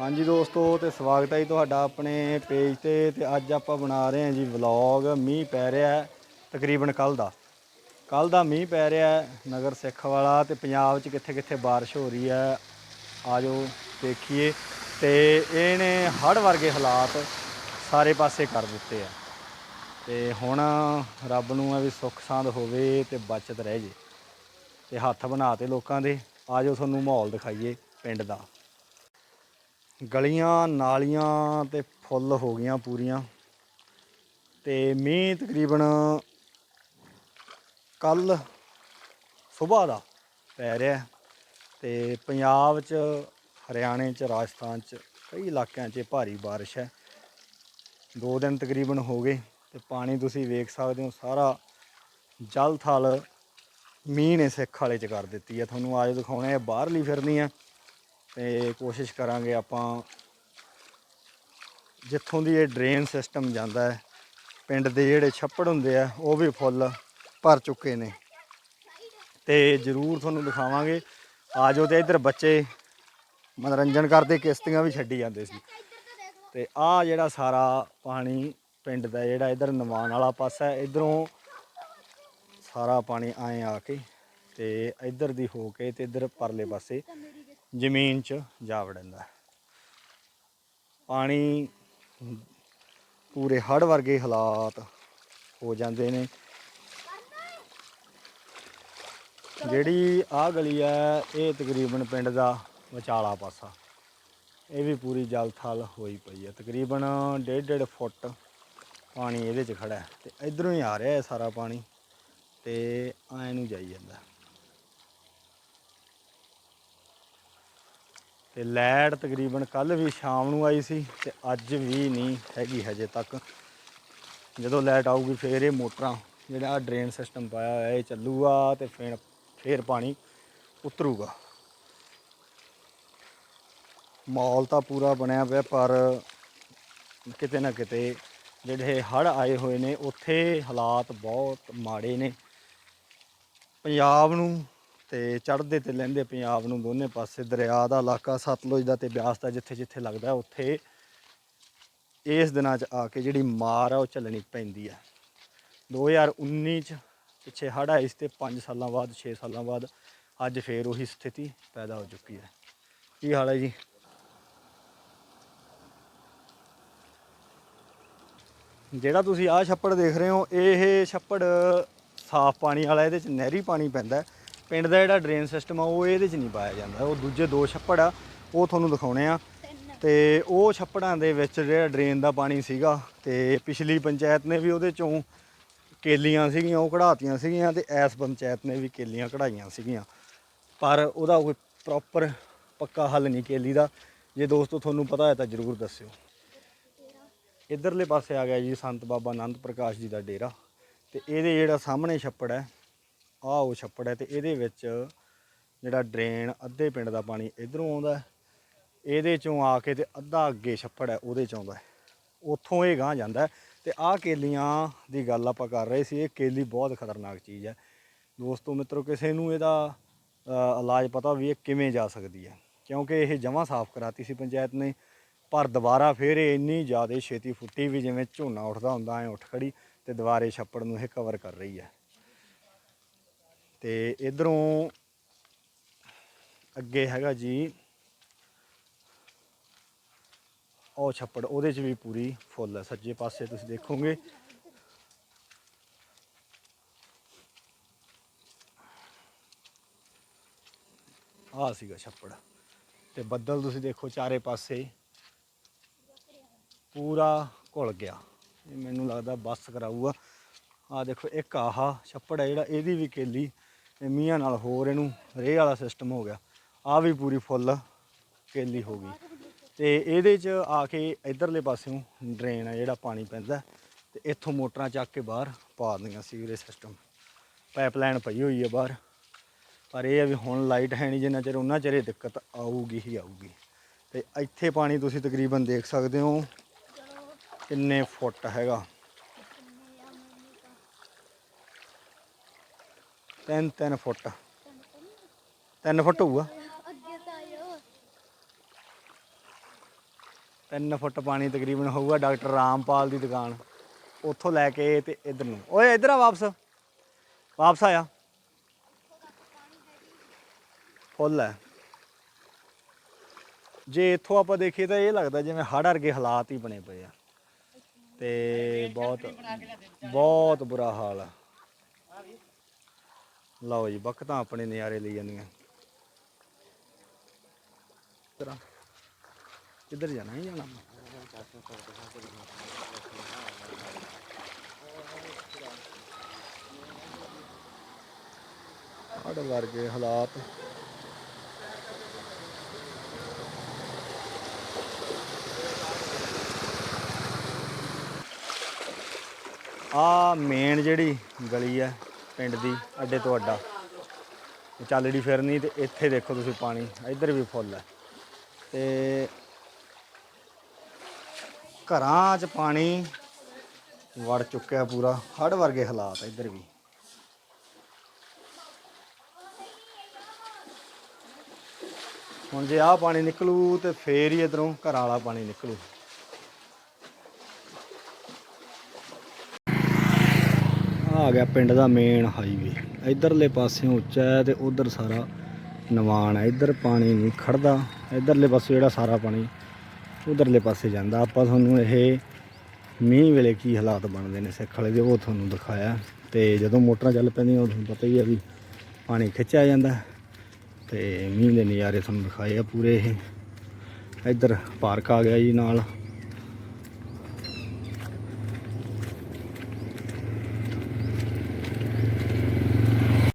ਹਾਂਜੀ ਦੋਸਤੋ ਤੇ ਸਵਾਗਤ ਹੈ ਜੀ ਤੁਹਾਡਾ ਆਪਣੇ ਪੇਜ ਤੇ ਤੇ ਅੱਜ ਆਪਾਂ ਬਣਾ ਰਹੇ ਹਾਂ ਜੀ ਵਲੌਗ ਮੀਂਹ ਪੈ ਰਿਹਾ ਹੈ ਤਕਰੀਬਨ ਕੱਲ ਦਾ। ਕੱਲ ਦਾ ਮੀਂਹ ਪੈ ਰਿਹਾ ਹੈ ਨਗਰ ਸਿੱਖ ਵਾਲਾ ਤੇ ਪੰਜਾਬ 'ਚ ਕਿੱਥੇ ਕਿੱਥੇ ਬਾਰਿਸ਼ ਹੋ ਰਹੀ ਹੈ, ਆਜੋ ਦੇਖੀਏ। ਤੇ ਇਹਨੇ ਹੜ੍ਹ ਵਰਗੇ ਹਾਲਾਤ ਸਾਰੇ ਪਾਸੇ ਕਰ ਦਿੱਤੇ ਆ। ਤੇ ਹੁਣ ਰੱਬ ਨੂੰ ਆ ਵੀ ਸੁੱਖ ਸਾਂਦ ਹੋਵੇ ਤੇ ਬਚਤ ਰਹਿ ਜੇ। ਤੇ ਹੱਥ ਬਣਾ ਤੇ ਲੋਕਾਂ ਦੇ, ਆਜੋ ਤੁਹਾਨੂੰ ਮਾਹੌਲ ਦਿਖਾਈਏ ਪਿੰਡ ਦਾ। ਗਲੀਆਂ, ਨਾਲੀਆਂ ਤੇ ਫੁੱਲ ਹੋ ਗਈਆਂ ਪੂਰੀਆਂ। ਤੇ ਮੀਂਹ ਤਕਰੀਬਨ ਕੱਲ ਸਵੇਰ ਦਾ ਪੈ ਰਿਹਾ ਹੈ। ਤੇ ਪੰਜਾਬ 'ਚ, ਹਰਿਆਣੇ 'ਚ, ਰਾਜਸਥਾਨ 'ਚ ਕਈ ਇਲਾਕਿਆਂ 'ਚ ਭਾਰੀ ਬਾਰਿਸ਼ ਹੈ। ਦੋ ਦਿਨ ਤਕਰੀਬਨ ਹੋ ਗਏ ਤੇ ਪਾਣੀ ਤੁਸੀਂ ਵੇਖ ਸਕਦੇ ਹੋ, ਸਾਰਾ ਜਲ ਥਲ ਮੀਂਹ ਨੇ ਸਿੱਖ ਵਾਲੇ 'ਚ ਕਰ ਦਿੱਤੀ ਹੈ। ਤੁਹਾਨੂੰ ਆਜ ਦਿਖਾਉਣੇ ਆ, ਬਾਹਰਲੀ ਫਿਰਨੀ ਆ। ਤੇ ਕੋਸ਼ਿਸ਼ ਕਰਾਂਗੇ ਆਪਾਂ ਜਿੱਥੋਂ ਦੀ ਇਹ ਡਰੇਨ ਸਿਸਟਮ ਜਾਂਦਾ ਹੈ, ਪਿੰਡ ਦੇ ਜਿਹੜੇ ਛੱਪੜ ਹੁੰਦੇ ਆ, ਉਹ ਵੀ ਫੁੱਲ ਭਰ ਚੁੱਕੇ ਨੇ। ਤੇ ਜ਼ਰੂਰ ਤੁਹਾਨੂੰ ਦਿਖਾਵਾਂਗੇ। ਆਜੋ ਤੇ ਇੱਧਰ ਬੱਚੇ ਮਨੋਰੰਜਨ ਕਰਦੇ, ਕਿਸ਼ਤੀਆਂ ਵੀ ਛੱਡੀ ਜਾਂਦੇ ਸੀ। ਤੇ ਆਹ ਜਿਹੜਾ ਸਾਰਾ ਪਾਣੀ ਪਿੰਡ ਦਾ ਜਿਹੜਾ ਇੱਧਰ ਨਵਾਨ ਵਾਲਾ ਪਾਸਾ ਹੈ, ਇਧਰੋਂ ਸਾਰਾ ਪਾਣੀ ਆਏ ਆ ਕੇ ਤੇ ਇੱਧਰ ਦੀ ਹੋ ਕੇ ਤੇ ਇੱਧਰ ਪਰਲੇ ਪਾਸੇ ਜ਼ਮੀਨ 'ਚ ਜਾ ਵੜਦਾ ਪਾਣੀ ਪੂਰੇ ਹੜ੍ਹ ਵਰਗੇ ਹਾਲਾਤ ਹੋ ਜਾਂਦੇ ਨੇ। ਜਿਹੜੀ ਆ ਗਲੀ ਹੈ, ਇਹ ਤਕਰੀਬਨ ਪਿੰਡ ਦਾ ਵਿਚਾਲਾ ਪਾਸਾ। ਇਹ ਵੀ ਪੂਰੀ ਜਲ ਥਲ ਹੋਈ ਪਈ ਹੈ। ਤਕਰੀਬਨ 1.5 ਫੁੱਟ ਪਾਣੀ ਇਹਦੇ 'ਚ ਖੜਾ ਹੈ। ਤੇ ਇਧਰੋਂ ਹੀ ਆ ਰਿਹਾ ਹੈ ਸਾਰਾ ਪਾਣੀ ਤੇ ਐਂ ਨੂੰ ਜਾਈ ਜਾਂਦਾ ਤੇ ਲੈਟ ਤਕਰੀਬਨ ਕੱਲ ਵੀ ਸ਼ਾਮ ਨੂੰ ਆਈ ਸੀ ਤੇ ਅੱਜ ਵੀ ਨਹੀਂ ਹੈਗੀ ਹਜੇ ਤੱਕ। ਜਦੋਂ ਲੈਟ ਆਊਗੀ ਫੇਰ ਇਹ ਮੋਟਰਾਂ, ਜਿਹੜਾ ਡਰੇਨ ਸਿਸਟਮ ਪਾਇਆ ਹੋਇਆ, ਇਹ ਚੱਲੂਗਾ ਤੇ ਫਿਰ, ਫੇਰ ਪਾਣੀ ਉਤਰੂਗਾ। ਮਾਹੌਲ ਤਾਂ ਪੂਰਾ ਬਣਿਆ ਪਿਆ, ਪਰ ਕਿਤੇ ਨਾ ਕਿਤੇ ਜਿਹੜੇ ਹੜ੍ਹ ਆਏ ਹੋਏ ਨੇ, ਉੱਥੇ ਹਾਲਾਤ ਬਹੁਤ ਮਾੜੇ ਨੇ। ਪੰਜਾਬ ਨੂੰ ਤੇ ਚੜ੍ਹਦੇ ਤੇ ਲੈਂਦੇ ਪੰਜਾਬ ਨੂੰ ਦੋਨੇ ਪਾਸੇ, ਦਰਿਆ ਦਾ ਇਲਾਕਾ, ਸਤਲੁਜ ਦਾ ਤੇ ਬਿਆਸ ਦਾ ਜਿੱਥੇ ਜਿੱਥੇ ਲੱਗਦਾ ਉੱਥੇ ਇਸ ਦਿਨਾਂ 'ਚ ਆ ਕੇ ਜਿਹੜੀ ਮਾਰ ਆ ਉਹ ਝੱਲਣੀ ਪੈਂਦੀ ਆ 2019 'ਚ ਪਿੱਛੇ ਹੜ੍ਹ ਆਈ ਸੀ ਤੇ 5 ਸਾਲਾਂ ਬਾਅਦ 6 ਸਾਲਾਂ ਬਾਅਦ ਅੱਜ ਫੇਰ ਉਹੀ ਸਥਿਤੀ ਪੈਦਾ ਹੋ ਚੁੱਕੀ ਹੈ। ਕੀ ਹਾਲ ਹੈ ਜੀ? ਜਿਹੜਾ ਤੁਸੀਂ ਆਹ ਛੱਪੜ ਦੇਖ ਰਹੇ ਹੋ, ਇਹ ਛੱਪੜ ਸਾਫ਼ ਪਾਣੀ ਵਾਲਾ, ਇਹਦੇ ਚ ਨਹਿਰੀ ਪਾਣੀ ਪੈਂਦਾ ਹੈ। ਪਿੰਡ ਦਾ ਜਿਹੜਾ ਡਰੇਨ ਸਿਸਟਮ ਆ, ਉਹ ਇਹਦੇ ਚ ਨਹੀਂ ਪਾਇਆ ਜਾਂਦਾ। ਉਹ ਦੂਜੇ ਦੋ ਛੱਪੜ ਆ, ਉਹ ਤੁਹਾਨੂੰ ਦਿਖਾਉਣੇ ਆ। ਤੇ ਉਹ ਛੱਪੜਾਂ ਦੇ ਵਿੱਚ ਜਿਹੜਾ ਡਰੇਨ ਦਾ ਪਾਣੀ ਸੀਗਾ, ਤੇ ਪਿਛਲੀ ਪੰਚਾਇਤ ਨੇ ਵੀ ਉਹਦੇ ਚੋਂ ਕੇਲੀਆਂ ਸੀਗੀਆਂ, ਉਹ ਕਢਾਤੀਆਂ ਸੀਗੀਆਂ ਤੇ ਐਸ ਪੰਚਾਇਤ ਨੇ ਵੀ ਕੇਲੀਆਂ ਕਢਾਈਆਂ ਸੀਗੀਆਂ। ਪਰ ਉਹਦਾ ਕੋਈ ਪ੍ਰੋਪਰ ਪੱਕਾ ਹੱਲ ਨਹੀਂ ਕੇਲੀ ਦਾ। ਜੇ ਦੋਸਤੋ, ਤੁਹਾਨੂੰ ਪਤਾ ਹੈ ਤਾਂ ਜਰੂਰ ਦੱਸਿਓ। ਇਧਰਲੇ ਪਾਸੇ ਆ ਗਿਆ ਜੀ ਸੰਤ ਬਾਬਾ ਆਨੰਦ ਪ੍ਰਕਾਸ਼ ਜੀ ਦਾ ਡੇਰਾ। ਤੇ ਇਹਦੇ ਜਿਹੜਾ ਸਾਹਮਣੇ ਛੱਪੜ ਹੈ ਆਹ ਉਹ ਛੱਪੜ ਹੈ ਤੇ ਇਹਦੇ ਵਿੱਚ ਜਿਹੜਾ ਡਰੇਨ ਅੱਧੇ ਪਿੰਡ ਦਾ ਪਾਣੀ ਇਧਰੋਂ ਆਉਂਦਾ ਇਹਦੇ ਚੋਂ ਆ ਕੇ ਤੇ ਅੱਧਾ ਅੱਗੇ ਛੱਪੜ ਹੈ, ਉਹਦੇ ਚ ਆਉਂਦਾ ਉੱਥੋਂ ਇਹ ਗਾਂ ਜਾਂਦਾ ਹੈ ਤੇ ਆਹ ਕੇਲੀਆਂ ਦੀ ਗੱਲ ਆਪਾਂ ਕਰ ਰਹੇ ਸੀ, ਇਹ ਕੇਲੀ ਬਹੁਤ ਖਤਰਨਾਕ ਚੀਜ਼ ਹੈ। ਦੋਸਤੋ, ਮਿੱਤਰੋ, ਕਿਸੇ ਨੂੰ ਇਹਦਾ ਇਲਾਜ ਪਤਾ ਵੀ ਇਹ ਕਿਵੇਂ ਜਾ ਸਕਦੀ ਹੈ। ਕਿਉਂਕਿ ਇਹ ਜਮਾਂ ਸਾਫ਼ ਕਰਾਤੀ ਸੀ ਪੰਚਾਇਤ ਨੇ, ਪਰ ਦੁਬਾਰਾ ਫਿਰ ਇਹ ਇੰਨੀ ਜ਼ਿਆਦਾ ਛੇਤੀ ਫੁੱਟੀ ਵੀ ਜਿਵੇਂ ਝੋਨਾ ਉੱਠਦਾ ਹੁੰਦਾ, ਐ ਉੱਠ ਖੜੀ ਤੇ ਦੁਬਾਰੇ ਛੱਪੜ ਨੂੰ ਇਹ ਕਵਰ ਕਰ ਰਹੀ ਹੈ। ਤੇ ਇਧਰੋਂ ਅੱਗੇ ਹੈਗਾ ਜੀ। ਉਹ ਛੱਪੜ, ਉਹਦੇ 'ਚ ਵੀ ਪੂਰੀ ਫੁੱਲ ਹੈ ਸੱਜੇ ਪਾਸੇ ਤੁਸੀਂ ਦੇਖੋਗੇ। ਆਹ ਸੀਗਾ ਛੱਪੜ। ਤੇ ਬੱਦਲ ਤੁਸੀਂ ਦੇਖੋ ਚਾਰੇ ਪਾਸੇ। ਪੂਰਾ ਘੁਲ ਗਿਆ। ਇਹ ਮੈਨੂੰ ਲੱਗਦਾ ਬੱਸ ਕਰਾਊਗਾ। ਆ ਦੇਖੋ, ਇੱਕ ਆਹ ਛੱਪੜ ਹੈ ਜਿਹੜਾ, ਇਹਦੀ ਵੀ ਕੇਲੀ ਇਹ ਮੀਆਂ ਨਾਲ ਹੋਰ ਇਹਨੂੰ ਰੇਹ ਵਾਲਾ ਸਿਸਟਮ ਹੋ ਗਿਆ। ਆ ਵੀ ਪੂਰੀ ਫੁੱਲ ਕੇਲੀ ਹੋ ਗਈ। ਤੇ ਇਹਦੇ 'ਚ ਆ ਕੇ ਇਧਰਲੇ ਪਾਸਿਓਂ ਡਰੇਨ ਆ ਜਿਹੜਾ ਪਾਣੀ ਪੈਂਦਾ। ਤੇ ਇੱਥੋਂ ਮੋਟਰਾਂ ਚੱਕ ਕੇ ਬਾਹਰ ਪਾ ਦਿੰਦੀਆਂ ਸੀਵਰੇਜ ਸਿਸਟਮ ਪਾਈਪਲਾਈਨ ਪਈ ਹੋਈ ਹੈ ਬਾਹਰ। ਪਰ ਇਹ ਹੈ ਵੀ ਹੁਣ ਲਾਈਟ ਹੈ ਨਹੀਂ ਜਿੰਨਾ ਚਿਰ ਉਹਨਾਂ ਚਿਰ ਦਿੱਕਤ ਆਊਗੀ ਹੀ ਆਊਗੀ। ਤੇ ਇੱਥੇ ਪਾਣੀ ਤੁਸੀਂ ਤਕਰੀਬਨ ਦੇਖ ਸਕਦੇ ਹੋ ਕਿੰਨੇ ਫੁੱਟ ਹੈਗਾ। ਤਿੰਨ ਤਿੰਨ ਫੁੱਟ। ਤਿੰਨ ਫੁੱਟ ਹੋਊਗਾ। ਤਿੰਨ ਫੁੱਟ ਪਾਣੀ ਤਕਰੀਬਨ ਹੋਊਗਾ ਡਾਕਟਰ ਰਾਮਪਾਲ ਦੀ ਦੁਕਾਨ। ਉੱਥੋਂ ਲੈ ਕੇ ਤੇ ਇਧਰ ਨੂੰ। ਓਏ, ਇਧਰ ਆ ਵਾਪਸ। ਵਾਪਸ ਆਇਆ। ਫੁੱਲ ਹੈ। ਜੇ ਇੱਥੋਂ ਆਪਾਂ ਦੇਖੀਏ ਤਾਂ ਇਹ ਲੱਗਦਾ ਜਿਵੇਂ ਹੜ੍ਹ ਵਰਗੇ ਹਾਲਾਤ ਹੀ ਬਣੇ ਪਏ ਆ। ਤੇ ਬਹੁਤ ਬਹੁਤ ਬੁਰਾ ਹਾਲ ਆ। ਲਓ ਜੀ ਬਖਤਾਂ ਆਪਣੇ ਨਜ਼ਾਰੇ ਲਈ ਜਾਂਦੀਆਂ। ਤੇਰਾ। ਕਿੱਧਰ ਜਾਣਾ ਹੀ ਜਾਣਾ? ਹੜ ਵਰਗੇ ਹਾਲਾਤ। ਆ ਮੇਨ ਜਿਹੜੀ ਗਲੀ ਹੈ ਪਿੰਡ ਦੀ, ਅੱਡੇ ਤੋਂ ਅੱਡਾ। ਇਹ ਚੱਲੜੀ ਫਿਰਨੀ ਤੇ ਇੱਥੇ ਦੇਖੋ ਤੁਸੀਂ ਪਾਣੀ, ਇੱਧਰ ਵੀ ਫੁੱਲ ਹੈ। ਤੇ ਘਰਾਂ 'ਚ ਪਾਣੀ ਵੜ ਚੁੱਕਿਆ ਪੂਰਾ ਹੜ ਵਰਗੇ ਹਾਲਾਤ ਆ ਇੱਧਰ ਵੀ। ਹੁਣ ਜੇ ਆਹ ਪਾਣੀ ਨਿਕਲੂ ਤੇ ਫੇਰ ਹੀ ਇਧਰੋਂ ਘਰਾਂ ਵਾਲਾ ਪਾਣੀ ਨਿਕਲੂ। ਆ ਗਿਆ ਪਿੰਡ ਦਾ ਮੇਨ ਹਾਈਵੇ ਇਧਰਲੇ ਪਾਸਿਓਂ ਉੱਚਾ ਹੈ ਤੇ ਉਧਰ ਸਾਰਾ ਨਿਵਾਨ ਹੈ। ਇਧਰ ਪਾਣੀ ਨਹੀਂ ਖੜਦਾ। ਇਧਰਲੇ ਪਾਸੇ ਜਿਹੜਾ ਸਾਰਾ ਪਾਣੀ ਉਧਰਲੇ ਪਾਸੇ ਜਾਂਦਾ। ਆਪਾਂ ਤੁਹਾਨੂੰ ਇਹ ਮੀਂਹ ਵੇਲੇ ਕੀ ਹਾਲਾਤ ਬਣਦੇ ਨੇ ਸਿੱਖ ਵਾਲੇ ਦੇ, ਉਹ ਤੁਹਾਨੂੰ ਦਿਖਾਇਆ। ਤੇ ਜਦੋਂ ਮੋਟਰਾਂ ਚੱਲ ਪੈਂਦੀਆਂ, ਉਹ ਤੁਹਾਨੂੰ ਪਤਾ ਹੀ ਆ ਵੀ ਪਾਣੀ ਖਿੱਚਿਆ ਜਾਂਦਾ ਤੇ ਮੀਂਹ ਦੇ ਨਜ਼ਾਰੇ ਤੁਹਾਨੂੰ ਦਿਖਾਏ ਆ ਪੂਰੇ ਇਹ। ਇੱਧਰ ਪਾਰਕ ਆ ਗਿਆ ਜੀ ਨਾਲ।